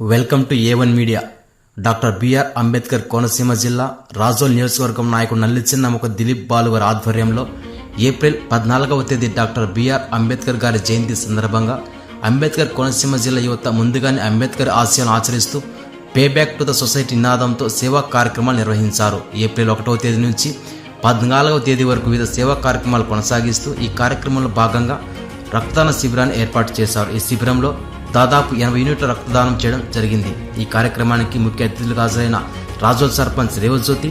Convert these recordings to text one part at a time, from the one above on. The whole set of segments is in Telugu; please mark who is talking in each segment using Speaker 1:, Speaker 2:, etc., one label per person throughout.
Speaker 1: Welcome to A one media doctor BR Ambedkar Konaseema జిల్లా రాజోల్ నియోజకవర్గం నాయకుడు నల్లిచిన్నముక దిలీప్ బాలు గారి ఆధ్వర్యంలో ఏప్రిల్ పద్నాలుగవ తేదీ డాక్టర్ బిఆర్ అంబేద్కర్ గారి జయంతి సందర్భంగా అంబేద్కర్ కోనసీమ జిల్లా యువత ముందుగానే అంబేద్కర్ ఆశయాలను ఆచరిస్తూ pay back to the society నినాదంతో సేవా కార్యక్రమాలు నిర్వహించారు. ఏప్రిల్ ఒకటవ తేదీ నుంచి పద్నాలుగవ తేదీ వరకు వివిధ సేవా కార్యక్రమాలు కొనసాగిస్తూ ఈ కార్యక్రమంలో భాగంగా రక్తదాన శిబిరాన్ని ఏర్పాటు చేశారు. ఈ శిబిరంలో దాదాపు ఎనభై యూనిట్ల రక్తదానం చేయడం జరిగింది. ఈ కార్యక్రమానికి ముఖ్య అతిథులుగా హాజరైన రాజోల్ సర్పంచ్ రేవజ్యోతి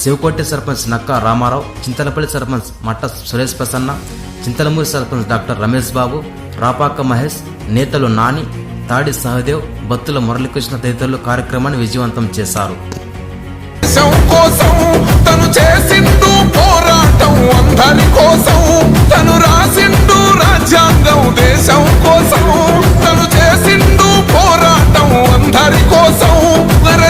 Speaker 1: శివకోటె సర్పంచ్ నక్కా రామారావు చింతలపల్లి సర్పంచ్ మట్ట సురేష్ ప్రసన్న చింతలమూరి సర్పంచ్ డాక్టర్ రమేష్ బాబు రాపాక మహేష్ నేతలు నాని తాడి సహదేవ్ బత్తుల మురళీకృష్ణ తదితరులు కార్యక్రమాన్ని విజయవంతం చేశారు.
Speaker 2: కోసం తను